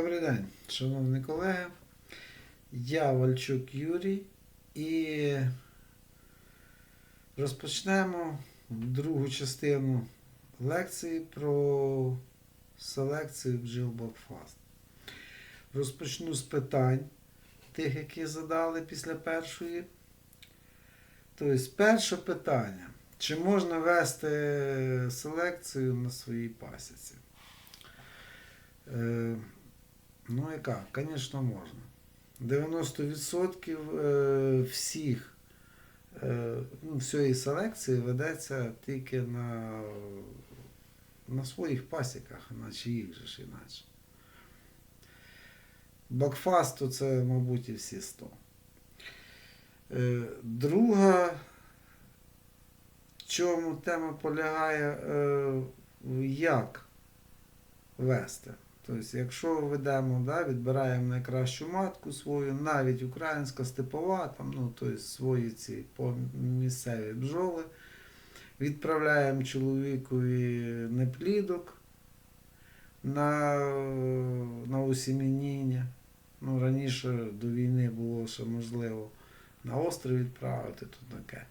Добрий день, шановні колеги. Я Вальчук Юрій і розпочнемо другу частину лекції про селекцію бджіл Бокфаст. Розпочну з питань, тих, які задали після першої. Тобто, перше питання. Чи можна вести селекцію на своїй пасіці? Ну, яка? Звісно, можна. 90% е, всіх е, ну, всієї селекції ведеться тільки на, на своїх пасіках, на чиїх же ж іначе. Бакфасту це, мабуть, і всі 100. Е, Друга, в чому тема полягає, е, як вести. Тобто, якщо ведемо, да, відбираємо найкращу матку свою, навіть українська степова, там, ну, тобто свої ці місцеві бджоли, відправляємо чоловікові неплідок на, на осімініння. Ну, раніше до війни було ще можливо на острів відправити тут таке.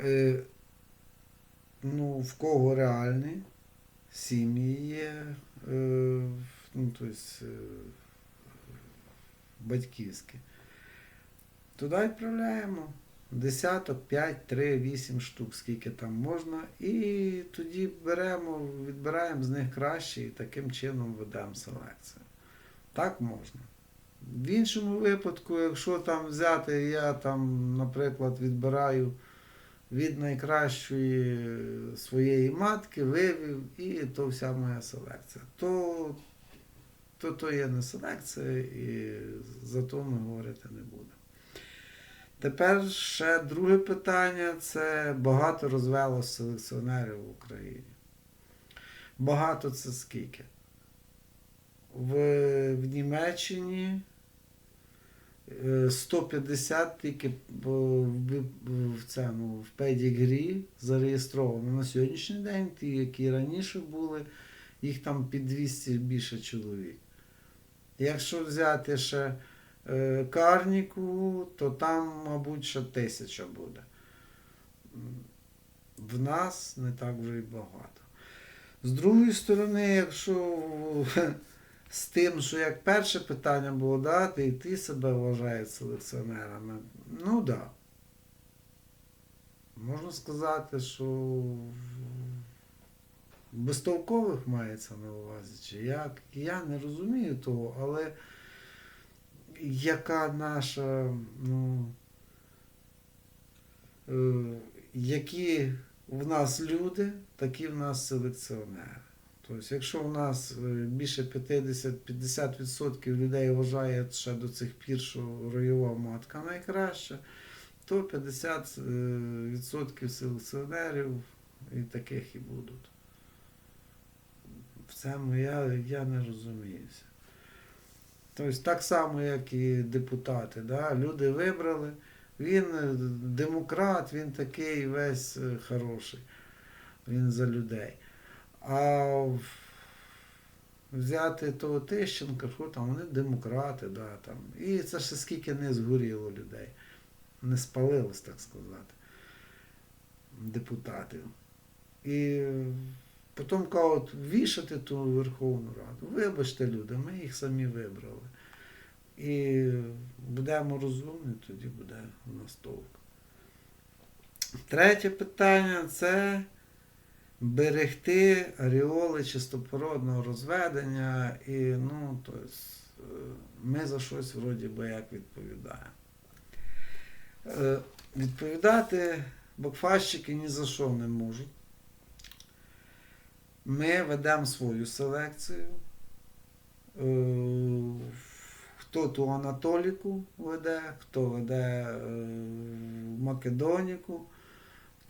Е, ну, в кого реальний, сім'ї є, ну, тобто, е, батьківські. Туди відправляємо десяток, 5, 3, 8 штук, скільки там можна. І тоді беремо, відбираємо з них краще і таким чином ведемо селекцію. Так можна. В іншому випадку, якщо там взяти, я там, наприклад, відбираю від найкращої своєї матки, вивів, і то вся моя селекція. То, то, то є не селекція, і за то ми говорити не будемо. Тепер ще друге питання це багато розвелося селекціонерів в Україні. Багато це скільки? В, в Німеччині 150 тільки в, в, в, педігрі зареєстровано на сьогоднішній день, ті, які раніше були, їх там під 200 більше чоловік. Якщо взяти ще е, карніку, то там, мабуть, ще тисяча буде. В нас не так вже і багато. З другої сторони, якщо з тим, що як перше питання було дати, і ти себе вважаєш селекціонерами, ну так. Да. Можна сказати, що безтолкових мається на увазі, чи як. Я не розумію того, але яка наша, ну, е, які в нас люди, такі в нас селекціонери. Тобто, якщо в нас е, більше 50-50% людей вважає ще до цих пір, що роєва матка найкраща, то 50% селекціонерів і таких і будуть. В цьому я, не розуміюся. Тобто так само, як і депутати. Да? Люди вибрали, він е, демократ, він такий весь е, хороший. Він за людей. А взяти того Тищенка, там, вони демократи, да, там. І це ще скільки не згоріло людей. Не спалилось, так сказати, депутатів. І потім кажуть, вішати ту Верховну Раду. Вибачте, люди, ми їх самі вибрали. І будемо розумні, тоді буде у. Третє питання це берегти аріоли чистопородного розведення. І ну, тобто, ми за щось вроді би як відповідаємо. Е, Відповідати бокфащики ні за що не можуть. Ми ведемо свою селекцію. Е, Хто ту Анатоліку веде, хто веде Македоніку,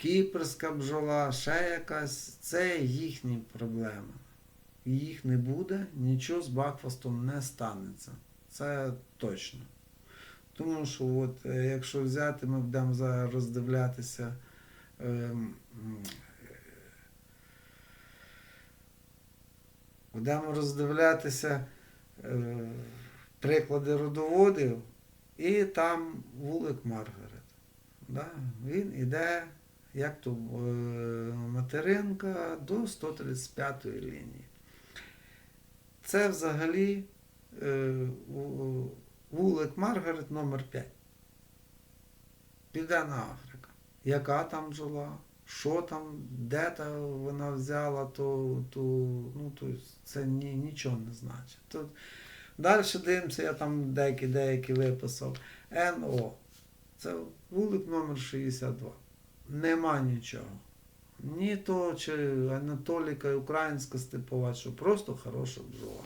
Кіпрська бджола, ще якась. Це їхні проблеми. Їх не буде, нічого з Бакфастом не станеться. Це точно. Тому що, от, е, якщо взяти, ми будемо зараз роздивлятися. ем, Будемо роздивлятися е, приклади родоводів, і там вулик Маргарет. Да? Він іде, як то е, материнка, до 135 лінії. Це взагалі е, вулик Маргарет номер 5 Південна Африка. Яка там жила, що там, де та вона взяла, то, то, ну, то це ні, нічого не значить. Тут, далі дивимося, я там деякі, деякі виписав. НО. Це вулик номер 62. Нема нічого. Ні то, чи Анатоліка, українська степова, що просто хороша бджола.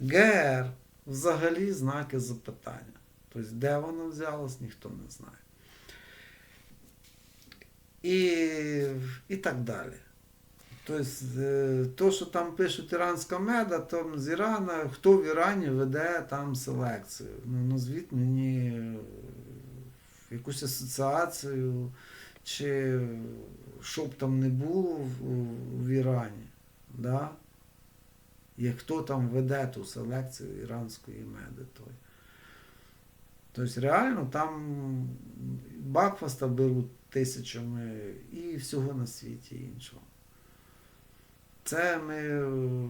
ГР взагалі знаки запитання. Тобто, де вона взялась, ніхто не знає. І, і так далі. Тобто, е, то, що там пишуть іранська меда, то з Ірана, хто в Ірані веде там селекцію. Ну, назвіть мені е, якусь асоціацію, чи що б там не було в, в Ірані. Да? І хто там веде ту селекцію іранської меди. Тобто реально там Бакфаста беруть тисячами і всього на світі іншого. Це ми е,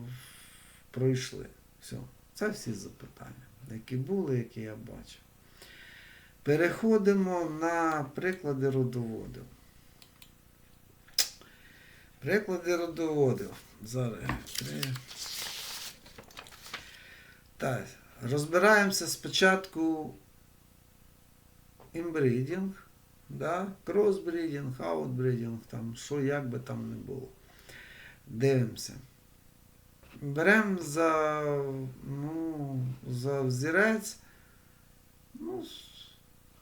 пройшли. Все. Це всі запитання, які були, які я бачив. Переходимо на приклади родоводів. Приклади родоводів. Зараз. Розбираємося спочатку імбридінг, да? кросбрідінг, аутбрідінг, там, що як би там не було. Дивимося. Беремо за, ну, за взірець, ну,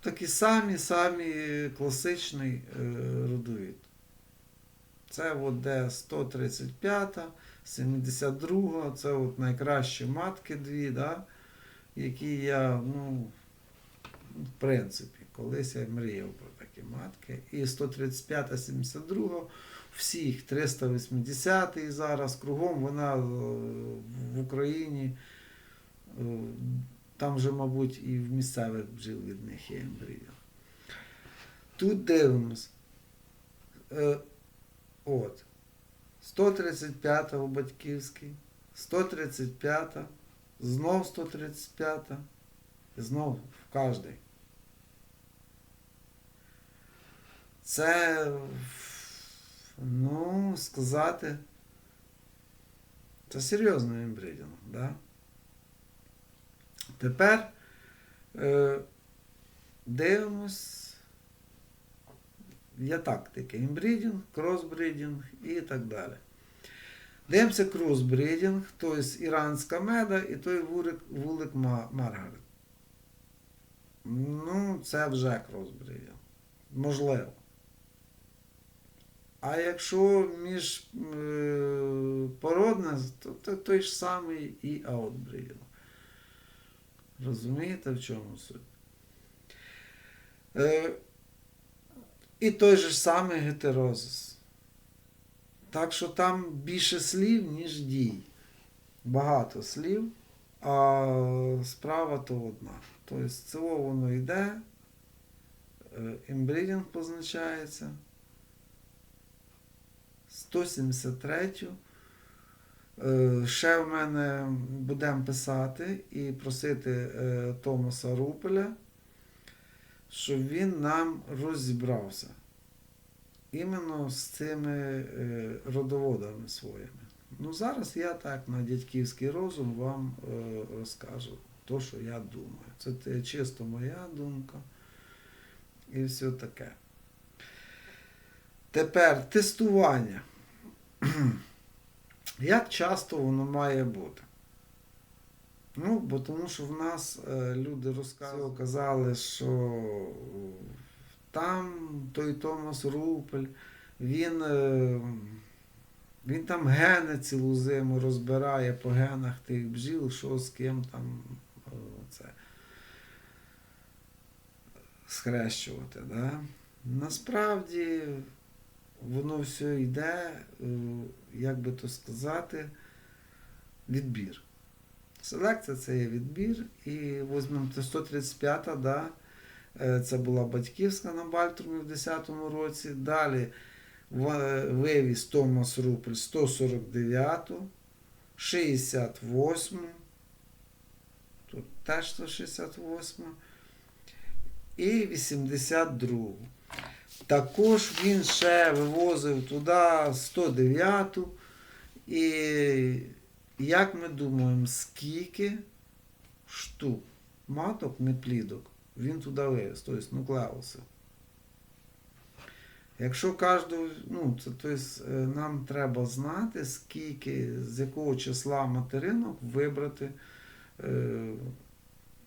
такі самі самі класичний е, родовід. Це от де 135, 72, це от найкращі матки дві, да, які я, ну, в принципі, колись я мріяв про такі матки. І 135, 72, всіх 380 і зараз кругом вона е, в Україні. Там вже, мабуть, і в місцевих бджіл від них є ембріо. Тут дивимось. Е, От. 135-та у батьківській, 135-та, знов 135, і знов в кожний. Це, ну, сказати, це серйозний імбридінг, да? Тепер е, дивимось. Є тактики. Імбрідінг, кросбрідінг і так далі. Дивимося кросбрідінг, тобто іранська меда і той вулик, вулик Маргарет. Ну, це вже кросбрідінг. Можливо. А якщо між е, то, то той ж самий і аутбрідінг. Розумієте, в чому суть? Е, і той же самий гетерозис. Так що там більше слів, ніж дій. Багато слів, а справа то одна. Тобто цього воно йде, е, імбрідінг позначається. 173. Е, Ще в мене будемо писати і просити е, Томаса Рупеля, щоб він нам розібрався іменно з цими е, родоводами своїми. Ну, зараз я так на дядьківський розум вам розкажу то, що я думаю. Це чисто моя думка і все таке. Тепер тестування. Як часто воно має бути? Ну, бо тому що в нас е, люди розказували, казали, що там той Томас Рупель, він, е, він там гени цілу зиму розбирає по генах тих бджіл, що з ким там е, це схрещувати. Да? Насправді воно все йде, е, як би то сказати, відбір. Селекція це є відбір. І візьмемо 135, да, е, це була батьківська на Бальтрумі в 10-му році. Далі вивіз Томас Рупель 149-ту, 68-му. тут теж 168 і 82. Також він ще вивозив туди 109. І як ми думаємо, скільки штук маток, не плідок, він туди вивез, тобто нуклеуси. Якщо кожного, ну, це, тобто, нам треба знати, скільки, з якого числа материнок вибрати е,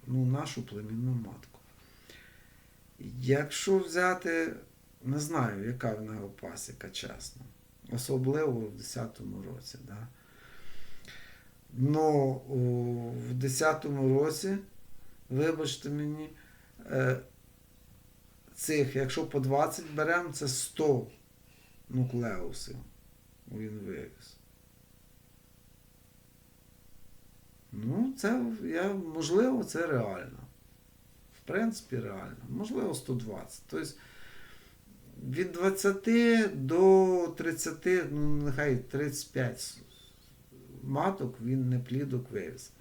ну, нашу племінну матку. Якщо взяти, не знаю, яка в нього пасіка, чесно. Особливо в 10-му році. Да? Но в 10-му році, вибачте мені, е, цих, якщо по 20 беремо, це 100 нуклеусів він вивіз. Ну, це я, можливо, це реально. В принципі, реально. Можливо, 120. Тобто від 20 до 30, ну нехай 35 маток він не плідок вивіз.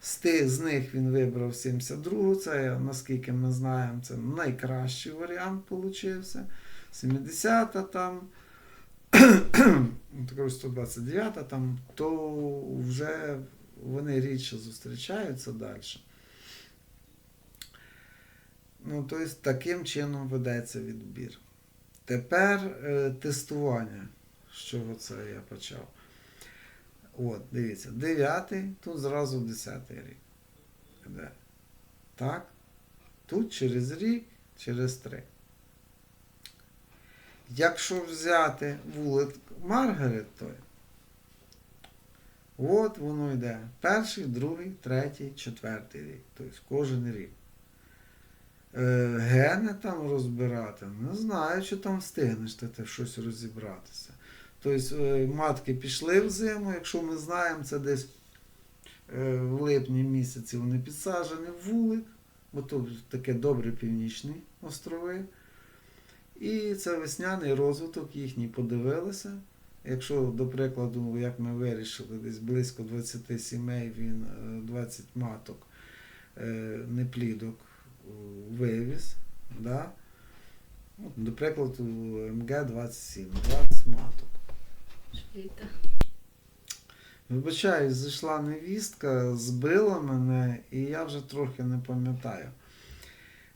З, з них він вибрав 72, це, наскільки ми знаємо, це найкращий варіант получився. 70-та там, також 129 там, то вже вони рідше зустрічаються далі. Ну, тобто таким чином ведеться відбір. Тепер е, тестування. З чого це я почав? От, дивіться, 9, тут зразу 10 рік. Іде. Так? Тут через рік, через 3. Якщо взяти вулик Маргарет, той, от воно йде. Перший, другий, третій, четвертий рік. Тобто кожен рік. Е, гени там розбирати, не знаю, чи там встигнеш ти щось розібратися. Тобто е, матки пішли в зиму, якщо ми знаємо, це десь е, в липні місяці вони підсаджені в вулик, бо тут таке добре північні острови. І це весняний розвиток їхній подивилися. Якщо, до прикладу, як ми вирішили, десь близько 20 сімей, він е, 20 маток неплідок вивіз. Да? От, До прикладу, МГ-27, 20 маток. Літа. Вибачаюсь, зайшла невістка, збила мене, і я вже трохи не пам'ятаю.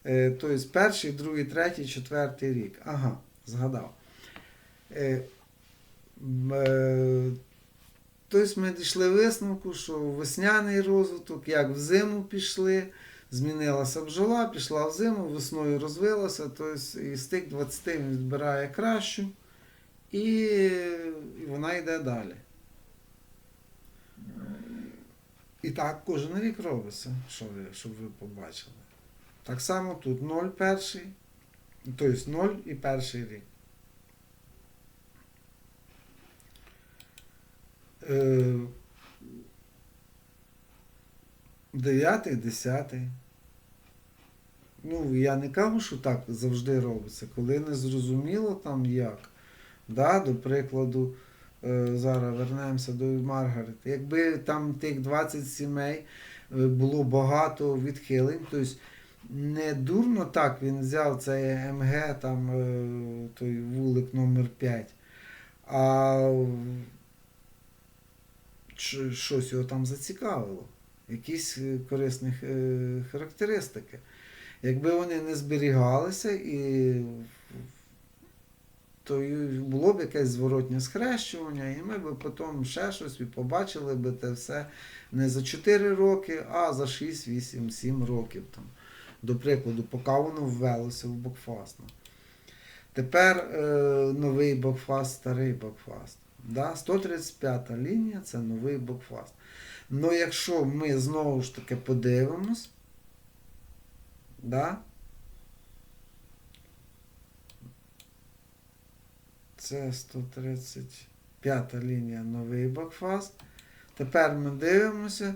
Е, тобто перший, другий, третій, четвертий рік. Ага, згадав. Е, е, тобто ми дійшли висновку, що весняний розвиток, як в зиму пішли, змінилася бджола, пішла в зиму, весною розвилася, тобто із тих 20 він відбирає кращу, і, і вона йде далі. І так кожен рік робиться, що ви, щоб ви побачили. Так само тут 0 перший, тобто 0 і перший рік. Е, Дев'ятий, десятий. Ну, я не кажу, що так завжди робиться. Коли не зрозуміло там як. Да, до прикладу, е, зараз вернемося до Маргарет. Якби там тих 20 сімей е, було багато відхилень, тобто не дурно так він взяв цей МГ, там е, той вулик номер 5, а щось його там зацікавило. Якісь корисні характеристики. Якби вони не зберігалися і то було б якесь зворотнє схрещування, і ми б потім ще щось і побачили б те все не за 4 роки, а за 6, 8, 7 років. Там. До прикладу, поки воно ввелося в Бокфаст. Тепер е, новий Бокфаст, старий Бокфаст. Да? 135 лінія це новий Бокфаст. Ну якщо ми знову ж таки подивимось, да? Це 135 лінія новий Бакфаст. Тепер ми дивимося.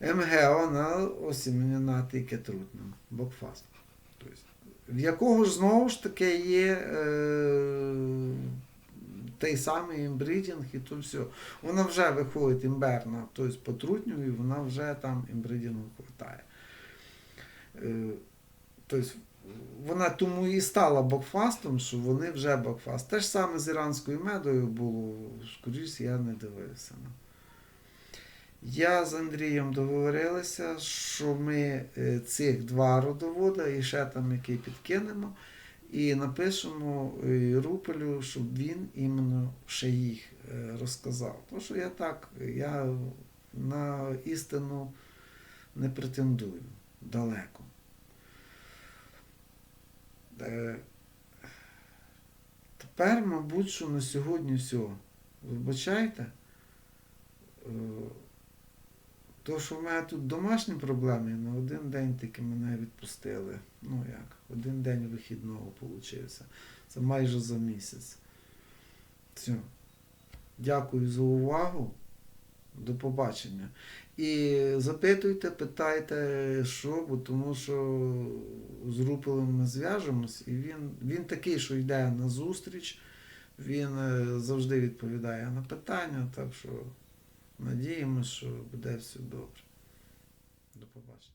МГО на осінена тільки трутним, бокфаст. Тобто, в якого ж знову ж таки є е, той самий імбридінг і то все. Вона вже виходить імберна, тобто по трутню, і вона вже там імбридінгу хватає. Е, тобто, вона тому і стала бокфастом, що вони вже бокфаст. Те ж саме з іранською медою було, скоріш я не дивився. Я з Андрієм договорилися, що ми е, цих два родовода і ще там який підкинемо, і напишемо е, Рупелю, щоб він іменно ще їх е, розказав. Тому що я так, я на істину не претендую далеко. Е, Тепер, мабуть, що на сьогодні все. Вибачайте. Е, То, що в мене тут домашні проблеми, на один день тільки мене відпустили. Ну як, один день вихідного получився. Це майже за місяць. Все. Дякую за увагу. До побачення. І запитуйте, питайте, що, бо тому що з Рупелем ми зв'яжемось, і він, він такий, що йде на зустріч, він е, завжди відповідає на питання, так що надіємося, що буде все добре. До побачення.